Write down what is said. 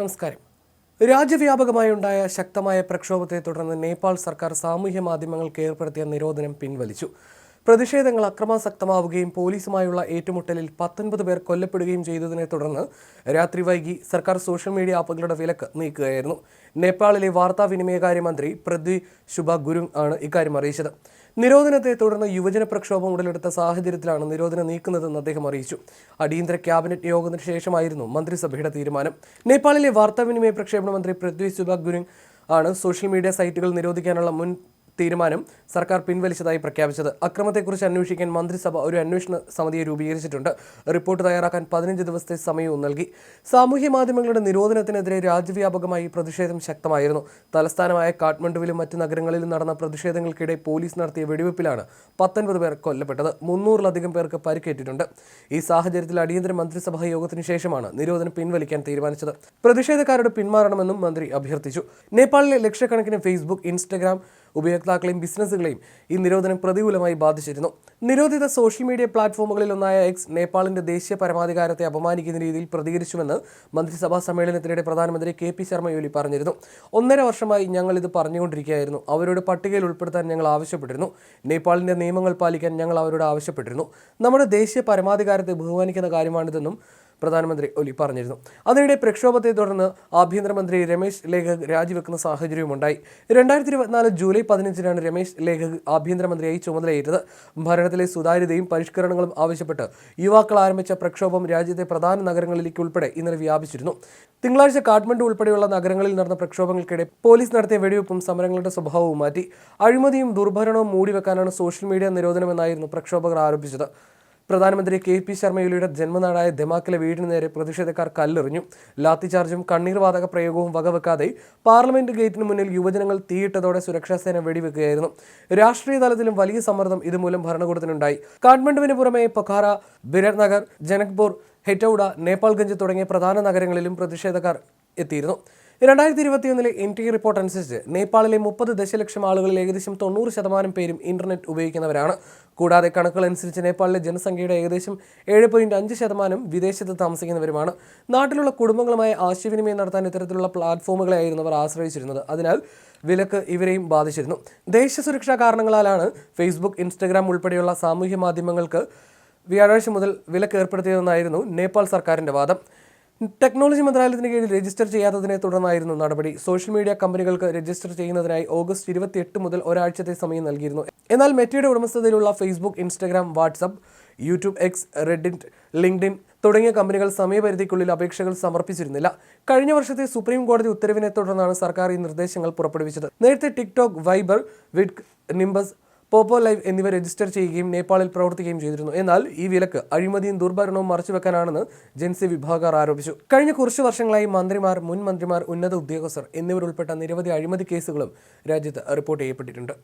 നമസ്കാരം. രാജ്യവ്യാപകമായി ഉണ്ടായ ശക്തമായ പ്രക്ഷോഭത്തെ തുടർന്ന് നേപ്പാൾ സർക്കാർ സാമൂഹ്യ മാധ്യമങ്ങൾക്ക് ഏർപ്പെടുത്തിയ നിരോധനം പിൻവലിച്ചു. പ്രതിഷേധങ്ങൾ അക്രമാസക്തമാവുകയും പോലീസുമായുള്ള ഏറ്റുമുട്ടലിൽ പത്തൊൻപത് പേർ കൊല്ലപ്പെടുകയും ചെയ്തതിനെ തുടർന്ന് രാത്രി വൈകി സർക്കാർ സോഷ്യൽ മീഡിയ ആപ്പുകളുടെ വിലക്ക് നീക്കുകയായിരുന്നു. നേപ്പാളിലെ വാർത്താവിനിമയകാര്യ മന്ത്രി പൃഥ്വി ശുഭ ഗുരുങ് ആണ് ഇക്കാര്യം അറിയിച്ചത്. നിരോധനത്തെ തുടർന്ന് യുവജന പ്രക്ഷോഭം ഉടലെടുത്ത സാഹചര്യത്തിലാണ് നിരോധനം നീക്കുന്നതെന്ന് അദ്ദേഹം അറിയിച്ചു. അടിയന്തര ക്യാബിനറ്റ് യോഗത്തിന് ശേഷമായിരുന്നു മന്ത്രിസഭയുടെ തീരുമാനം. നേപ്പാളിലെ വാർത്താവിനിമയ പ്രക്ഷേപണ മന്ത്രി പൃഥ്വി ശുഭ ഗുരുങ് ആണ് സോഷ്യൽ മീഡിയ സൈറ്റുകൾ നിരോധിക്കാനുള്ള മുൻ തീരുമാനം സർക്കാർ പിൻവലിച്ചതായി പ്രഖ്യാപിച്ചത്. അക്രമത്തെക്കുറിച്ച് അന്വേഷിക്കാൻ മന്ത്രിസഭ ഒരു അന്വേഷണ സമിതിയെ രൂപീകരിച്ചിട്ടുണ്ട്. റിപ്പോർട്ട് തയ്യാറാക്കാൻ പതിനഞ്ച് ദിവസത്തെ സമയവും നൽകി. സാമൂഹ്യ മാധ്യമങ്ങളുടെ നിരോധനത്തിനെതിരെ രാജ്യവ്യാപകമായി പ്രതിഷേധം ശക്തമായിരുന്നു. തലസ്ഥാനമായ കാഠ്മണ്ഡുവിലും മറ്റ് നഗരങ്ങളിലും നടന്ന പ്രതിഷേധങ്ങൾക്കിടെ പോലീസ് നടത്തിയ വെടിവെപ്പിലാണ് പത്തൊൻപത് പേർ കൊല്ലപ്പെട്ടത്. മുന്നൂറിലധികം പേർക്ക് പരിക്കേറ്റിട്ടുണ്ട്. ഈ സാഹചര്യത്തിൽ അടിയന്തര മന്ത്രിസഭാ യോഗത്തിന് ശേഷമാണ് നിരോധനം പിൻവലിക്കാൻ തീരുമാനിച്ചത്. പ്രതിഷേധക്കാരോട് പിന്മാറണമെന്നും മന്ത്രി അഭ്യർത്ഥിച്ചു. നേപ്പാളിലെ ലക്ഷക്കണക്കിന് ഫേസ്ബുക്ക് ഇൻസ്റ്റഗ്രാം ഉപയോക്താക്കളെയും ബിസിനസ്സുകളെയും ഈ നിരോധനം പ്രതികൂലമായി ബാധിച്ചിരുന്നു. നിരോധിത സോഷ്യൽ മീഡിയ പ്ലാറ്റ്ഫോമുകളിൽ ഒന്നായ എക്സ് നേപ്പാളിന്റെ ദേശീയ പരമാധികാരത്തെ അപമാനിക്കുന്ന രീതിയിൽ പ്രതികരിച്ചുവെന്ന് മന്ത്രിസഭാ സമ്മേളനത്തിനിടെ പ്രധാനമന്ത്രി കെ പി ശർമ്മ ഒലി പറഞ്ഞിരുന്നു. ഒന്നര വർഷമായി ഞങ്ങൾ ഇത് പറഞ്ഞുകൊണ്ടിരിക്കുകയായിരുന്നു. അവരോട് പട്ടികയിൽ ഉൾപ്പെടുത്താൻ ഞങ്ങൾ ആവശ്യപ്പെട്ടിരുന്നു. നേപ്പാളിന്റെ നിയമങ്ങൾ പാലിക്കാൻ ഞങ്ങൾ അവരോട് ആവശ്യപ്പെട്ടിരുന്നു. നമ്മുടെ ദേശീയ പരമാധികാരത്തെ ബഹുമാനിക്കുന്ന കാര്യമാണിതെന്നും പ്രധാനമന്ത്രി ഒലി പറഞ്ഞിരുന്നു. അതിനിടെ പ്രക്ഷോഭത്തെ തുടർന്ന് ആഭ്യന്തരമന്ത്രി രമേശ് ലേഖക് രാജിവെക്കുന്ന സാഹചര്യവുമുണ്ടായി. രണ്ടായിരത്തി ഇരുപത്തിനാല് ജൂലൈ പതിനഞ്ചിനാണ് രമേശ് ലേഖക് ആഭ്യന്തരമന്ത്രിയായി ചുമതലയേറ്റത്. ഭരണത്തിലെ സുതാര്യതയും പരിഷ്കരണങ്ങളും ആവശ്യപ്പെട്ട് യുവാക്കൾ ആരംഭിച്ച പ്രക്ഷോഭം രാജ്യത്തെ പ്രധാന നഗരങ്ങളിലേക്ക് ഉൾപ്പെടെ ഇന്നലെ വ്യാപിച്ചിരുന്നു. തിങ്കളാഴ്ച കാഠ്മണ്ഡു ഉൾപ്പെടെയുള്ള നഗരങ്ങളിൽ നടന്ന പ്രക്ഷോഭങ്ങൾക്കിടെ പോലീസ് നടത്തിയ വെടിവെപ്പും സമരങ്ങളുടെ സ്വഭാവവും മാറ്റി. അഴിമതിയും ദുർഭരണവും മൂടിവെക്കാനാണ് സോഷ്യൽ മീഡിയ നിരോധനമെന്നായിരുന്നു പ്രക്ഷോഭകർ ആരോപിച്ചത്. പ്രധാനമന്ത്രി കെ പി ശർമ്മയുടെ ജന്മനാടായ ദമാക്കിലെ വീടിന് നേരെ പ്രതിഷേധക്കാർ കല്ലെറിഞ്ഞു. ലാത്തിചാർജും കണ്ണീർവാതക പ്രയോഗവും വകവെക്കാതെ പാർലമെന്റ് ഗേറ്റിന് മുന്നിൽ യുവജനങ്ങൾ തീയിട്ടതോടെ സുരക്ഷാസേന വെടിവെക്കുകയായിരുന്നു. രാഷ്ട്രീയ തലത്തിലും വലിയ സമ്മർദ്ദം ഇതുമൂലം ഭരണകൂടത്തിനുണ്ടായി. കാഠ്മണ്ഡുവിന് പുറമെ പൊഖാറ ബിരത്നഗർ ജനക്പൂർ ഹെറ്റൌഡ നേപ്പാൾഗഞ്ച് തുടങ്ങിയ പ്രധാന നഗരങ്ങളിലും പ്രതിഷേധക്കാർ എത്തിയിരുന്നു. രണ്ടായിരത്തി ഇരുപത്തിയൊന്നിലെ എൻ ടി റിപ്പോർട്ട് അനുസരിച്ച് നേപ്പാളിലെ മുപ്പത് ദശലക്ഷം ആളുകളിൽ ഏകദേശം തൊണ്ണൂറ് ശതമാനം പേരും ഇന്റർനെറ്റ് ഉപയോഗിക്കുന്നവരാണ്. കൂടാതെ കണക്കുകൾ അനുസരിച്ച് നേപ്പാളിലെ ജനസംഖ്യയുടെ ഏകദേശം ഏഴ് പോയിന്റ് അഞ്ച് ശതമാനം വിദേശത്ത് താമസിക്കുന്നവരുമാണ്. നാട്ടിലുള്ള കുടുംബങ്ങളുമായി ആശയവിനിമയം നടത്താൻ ഇത്തരത്തിലുള്ള പ്ലാറ്റ്ഫോമുകളെയായിരുന്നു അവർ ആശ്രയിച്ചിരുന്നത്. അതിനാൽ വിലക്ക് ഇവരെയും ബാധിച്ചിരുന്നു. ദേശീയ ദേശസുരക്ഷാ കാരണങ്ങളാലാണ് ഫേസ്ബുക്ക് ഇൻസ്റ്റഗ്രാം ഉൾപ്പെടെയുള്ള സാമൂഹ്യ മാധ്യമങ്ങൾക്ക് വ്യാഴാഴ്ച മുതൽ വിലക്ക് ഏർപ്പെടുത്തിയതെന്നായിരുന്നു നേപ്പാൾ സർക്കാരിന്റെ വാദം. ടെക്നോളജി മന്ത്രാലയത്തിന് കീഴിൽ രജിസ്റ്റർ ചെയ്യാത്തതിനെ തുടർന്നായിരുന്നു നടപടി. സോഷ്യൽ മീഡിയ കമ്പനികൾക്ക് രജിസ്റ്റർ ചെയ്യുന്നതിനായി ഓഗസ്റ്റ് ഇരുപത്തിയെട്ട് മുതൽ ഒരാഴ്ചത്തെ സമയം നൽകിയിരുന്നു. എന്നാൽ മെറ്റയുടെ ഉടമസ്ഥതയിലുള്ള Facebook Instagram WhatsApp YouTube X Reddit LinkedIn തുടങ്ങിയ കമ്പനികൾ സമയപരിധിക്കുള്ളിൽ അപേക്ഷകൾ സമർപ്പിച്ചിരുന്നില്ല. കഴിഞ്ഞ വർഷത്തെ സുപ്രീം കോടതി ഉത്തരവിനെ തുടർന്നാണ് സർക്കാർ ഈ നിർദ്ദേശങ്ങൾ പുറപ്പെടുവിച്ചത്. നേരത്തെ ടിക്ടോക്ക് വൈബർ വിഡ് നിംബസ് പോപ്പോ ലൈവ് എന്നിവ രജിസ്റ്റർ ചെയ്യുകയും നേപ്പാളിൽ പ്രവർത്തിക്കുകയും ചെയ്തിരുന്നു. എന്നാൽ ഈ വിലക്ക് അഴിമതിയും ദുർഭരണവും മറച്ചുവെക്കാനാണെന്ന് ജൻസി വിഭാഗക്കാർ ആരോപിച്ചു. കഴിഞ്ഞ കുറച്ച് വർഷങ്ങളായി മന്ത്രിമാർ മുൻ മന്ത്രിമാർ ഉന്നത ഉദ്യോഗസ്ഥർ എന്നിവരുൾപ്പെട്ട നിരവധി അഴിമതി കേസുകളും രാജ്യത്ത് റിപ്പോർട്ട് ചെയ്യപ്പെട്ടിട്ടുണ്ട്.